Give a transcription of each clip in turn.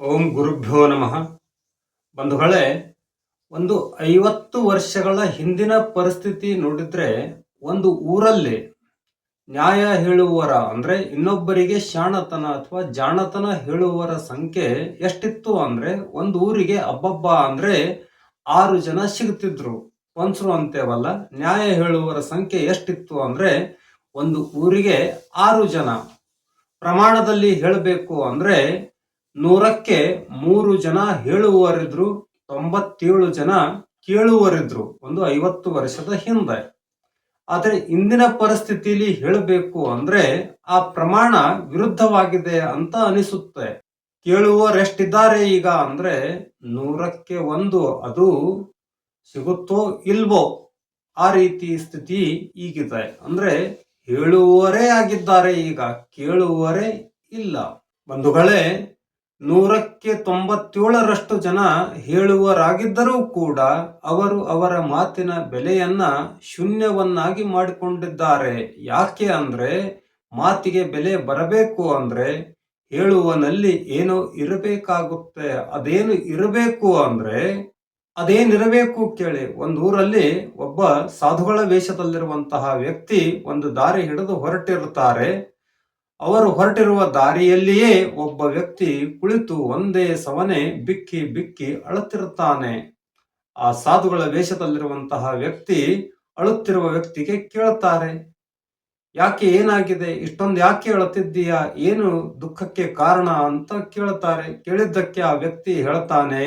ಓಂ ಗುರುಭ್ಯೋ ನಮಃ. ಬಂಧುಗಳೇ, ಒಂದು ಐವತ್ತು ವರ್ಷಗಳ ಹಿಂದಿನ ಪರಿಸ್ಥಿತಿ ನೋಡಿದ್ರೆ ಒಂದು ಊರಲ್ಲಿ ನ್ಯಾಯ ಹೇಳುವವರ ಅಂದ್ರೆ ಇನ್ನೊಬ್ಬರಿಗೆ ಶಾಣತನ ಅಥವಾ ಜಾಣತನ ಹೇಳುವವರ ಸಂಖ್ಯೆ ಎಷ್ಟಿತ್ತು ಅಂದ್ರೆ ಒಂದು ಊರಿಗೆ ಅಬ್ಬಬ್ಬ ಅಂದ್ರೆ ಆರು ಜನ ಸಿಗ್ತಿದ್ರು ಪಂಚರು ಅಂತೇವಲ್ಲ, ನ್ಯಾಯ ಹೇಳುವವರ ಸಂಖ್ಯೆ ಎಷ್ಟಿತ್ತು ಅಂದ್ರೆ ಒಂದು ಊರಿಗೆ ಆರು ಜನ. ಪ್ರಮಾಣದಲ್ಲಿ ಹೇಳಬೇಕು ಅಂದ್ರೆ ನೂರಕ್ಕೆ ಮೂರು ಜನ ಹೇಳುವರಿದ್ರು ತೊಂಬತ್ತೇಳು ಜನ ಕೇಳುವರಿದ್ರು, ಒಂದು ಐವತ್ತು ವರ್ಷದ ಹಿಂದೆ. ಆದರೆ ಇಂದಿನ ಪರಿಸ್ಥಿತಿಯಲ್ಲಿ ಹೇಳಬೇಕು ಅಂದ್ರೆ ಆ ಪ್ರಮಾಣ ವಿರುದ್ಧವಾಗಿದೆ ಅಂತ ಅನಿಸುತ್ತೆ. ಕೇಳುವರೆಷ್ಟಿದ್ದಾರೆ ಈಗ ಅಂದ್ರೆ ನೂರಕ್ಕೆ ಒಂದು, ಅದು ಸಿಗುತ್ತೋ ಇಲ್ವೋ ಆ ರೀತಿ ಸ್ಥಿತಿ ಈಗಿದೆ. ಅಂದ್ರೆ ಹೇಳುವರೇ ಆಗಿದ್ದಾರೆ ಈಗ ಕೇಳುವರೇ ಇಲ್ಲ. ಬಂಧುಗಳೇ ನೂರಕ್ಕೆ ತೊಂಬತ್ತೇಳರಷ್ಟು ಜನ ಹೇಳುವರಾಗಿದ್ದರೂ ಕೂಡ ಅವರು ಅವರ ಮಾತಿನ ಬೆಲೆಯನ್ನ ಶೂನ್ಯವನ್ನಾಗಿ ಮಾಡಿಕೊಂಡಿದ್ದಾರೆ. ಯಾಕೆ ಅಂದ್ರೆ ಮಾತಿಗೆ ಬೆಲೆ ಬರಬೇಕು ಅಂದ್ರೆ ಹೇಳುವನಲ್ಲಿ ಏನೋ ಇರಬೇಕಾಗುತ್ತೆ. ಅದೇನು ಇರಬೇಕು ಅಂದ್ರೆ ಅದೇನಿರಬೇಕು ಕೇಳಿ. ಒಂದು ಊರಲ್ಲಿ ಒಬ್ಬ ಸಾಧುಗಳ ವೇಷದಲ್ಲಿರುವಂತಹ ವ್ಯಕ್ತಿ ಒಂದು ದಾರಿ ಹಿಡಿದು ಹೊರಟಿರುತ್ತಾರೆ. ಅವರು ಹೊರಟಿರುವ ದಾರಿಯಲ್ಲಿಯೇ ಒಬ್ಬ ವ್ಯಕ್ತಿ ಕುಳಿತು ಒಂದೇ ಸವನೆ ಬಿಕ್ಕಿ ಬಿಕ್ಕಿ ಅಳುತ್ತಿರುತ್ತಾನೆ. ಆ ಸಾಧುಗಳ ವೇಷದಲ್ಲಿರುವಂತಹ ವ್ಯಕ್ತಿ ಅಳುತ್ತಿರುವ ವ್ಯಕ್ತಿಗೆ ಕೇಳುತ್ತಾರೆ, ಯಾಕೆ ಏನಾಗಿದೆ? ಇಷ್ಟೊಂದು ಯಾಕೆ ಅಳುತ್ತಿದ್ದೀಯಾ? ಏನು ದುಃಖಕ್ಕೆ ಕಾರಣ? ಅಂತ ಕೇಳುತ್ತಾರೆ. ಕೇಳಿದ್ದಕ್ಕೆ ಆ ವ್ಯಕ್ತಿ ಹೇಳ್ತಾನೆ,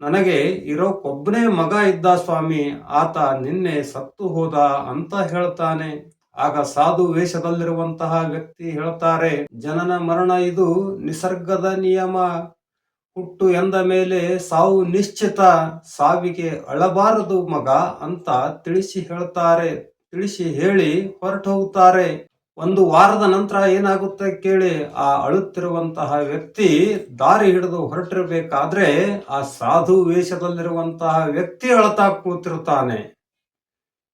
ನನಗೆ ಇರೋಕೊಬ್ಬನೇ ಮಗ ಇದ್ದ ಸ್ವಾಮಿ, ಆತ ನಿನ್ನೆ ಸತ್ತು ಹೋದ ಅಂತ ಹೇಳ್ತಾನೆ. ಆಗ ಸಾಧು ವೇಷದಲ್ಲಿರುವಂತಹ ವ್ಯಕ್ತಿ ಹೇಳ್ತಾರೆ ಜನನ ಮರಣ ಇದು ನಿಸರ್ಗದ ನಿಯಮ. ಹುಟ್ಟು ಎಂದ ಮೇಲೆ ಸಾವು ನಿಶ್ಚಿತ. ಸಾವಿಗೆ ಅಳಬಾರದು ಮಗ ಅಂತ ತಿಳಿಸಿ ಹೇಳ್ತಾರೆ ತಿಳಿಸಿ ಹೇಳಿ ಹೊರಟು ಹೋಗುತ್ತಾರೆ. ಒಂದು ವಾರದ ನಂತರ ಏನಾಗುತ್ತೆ ಕೇಳಿ, ಆ ಅಳುತ್ತಿರುವಂತಹ ವ್ಯಕ್ತಿ ದಾರಿ ಹಿಡಿದು ಹೊರಟಿರ್ಬೇಕಾದ್ರೆ ಆ ಸಾಧು ವೇಷದಲ್ಲಿರುವಂತಹ ವ್ಯಕ್ತಿ ಅಳತಾ ಕೂತಿರುತ್ತಾನೆ.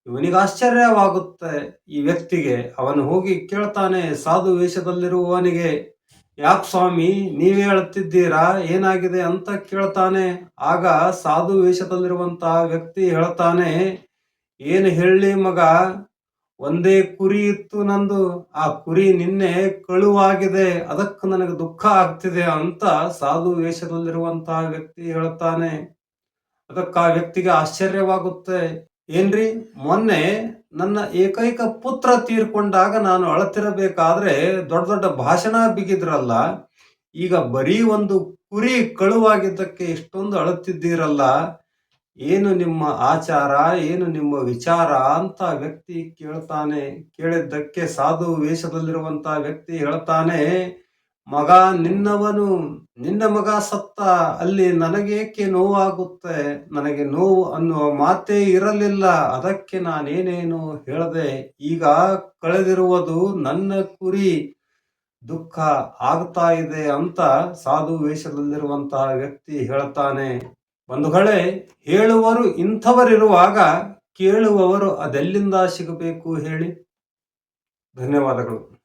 ಇವನಿಗೆ ಆಶ್ಚರ್ಯವಾಗುತ್ತೆ ಈ ವ್ಯಕ್ತಿಗೆ. ಅವನು ಹೋಗಿ ಕೇಳ್ತಾನೆ, ಸಾಧು ವೇಷದಲ್ಲಿರುವವನಿಗೆ, ಯಾಕೆ ಸ್ವಾಮಿ, ನೀವೇ ಹೇಳ್ತಿದ್ದೀರಾ, ಏನಾಗಿದೆ ಅಂತ ಕೇಳ್ತಾನೆ. ಆಗ ಸಾಧು ವೇಷದಲ್ಲಿರುವಂತಹ ವ್ಯಕ್ತಿ ಹೇಳ್ತಾನೆ, ಏನು ಹೇಳಿ ಮಗ, ಒಂದೇ ಕುರಿ ಇತ್ತು ನಂದು, ಆ ಕುರಿ ನಿನ್ನೆ ಕಳುವಾಗಿದೆ, ಅದಕ್ಕೆ ನನಗೆ ದುಃಖ ಆಗ್ತಿದೆ ಅಂತ ಸಾಧು ವೇಷದಲ್ಲಿರುವಂತಹ ವ್ಯಕ್ತಿ ಹೇಳ್ತಾನೆ. ಅದಕ್ಕೆ ಆ ವ್ಯಕ್ತಿಗೆ ಆಶ್ಚರ್ಯವಾಗುತ್ತೆ. ಏನ್ರಿ? ಮೊನ್ನೆ ನನ್ನ ಏಕೈಕ ಪುತ್ರ ತೀರ್ಕೊಂಡಾಗ ನಾನು ಅಳತಿರಬೇಕಾದ್ರೆ ದೊಡ್ಡ ದೊಡ್ಡ ಭಾಷಣ ಬಿಗಿದ್ರಲ್ಲ, ಈಗ ಬರೀ ಒಂದು ಕುರಿ ಕಳುವಾಗಿದ್ದಕ್ಕೆ ಇಷ್ಟೊಂದು ಅಳುತ್ತಿದ್ದೀರಲ್ಲ ಏನು ನಿಮ್ಮ ಆಚಾರ, ಏನು ನಿಮ್ಮ ವಿಚಾರ ಅಂತ ವ್ಯಕ್ತಿ ಕೇಳ್ತಾನೆ. ಕೇಳಿದ್ದಕ್ಕೆ ಸಾಧು ವೇಷದಲ್ಲಿರುವಂತ ವ್ಯಕ್ತಿ ಹೇಳ್ತಾನೆ ಮಗ ನಿನ್ನವನು, ನಿನ್ನ ಮಗ ಸತ್ತ ಅಲ್ಲಿ ನನಗೇಕೆ ನೋವಾಗುತ್ತೆ? ನನಗೆ ನೋವು ಅನ್ನುವ ಮಾತೇ ಇರಲಿಲ್ಲ. ಅದಕ್ಕೆ ನಾನೇನೇನು ಹೇಳದೆ? ಈಗ ಕಳೆದಿರುವುದು ನನ್ನ ಕುರಿ. ದುಃಖ ಆಗ್ತಾ ಇದೆ ಅಂತ ಸಾಧು ವೇಷದಲ್ಲಿರುವಂತಹ ವ್ಯಕ್ತಿ ಹೇಳ್ತಾನೆ. ಬಂಧುಗಳೇ, ಹೇಳುವರು ಇಂಥವರಿರುವಾಗ ಕೇಳುವವರು ಅದೆಲ್ಲಿಂದ ಸಿಗಬೇಕು ಹೇಳಿ? ಧನ್ಯವಾದಗಳು.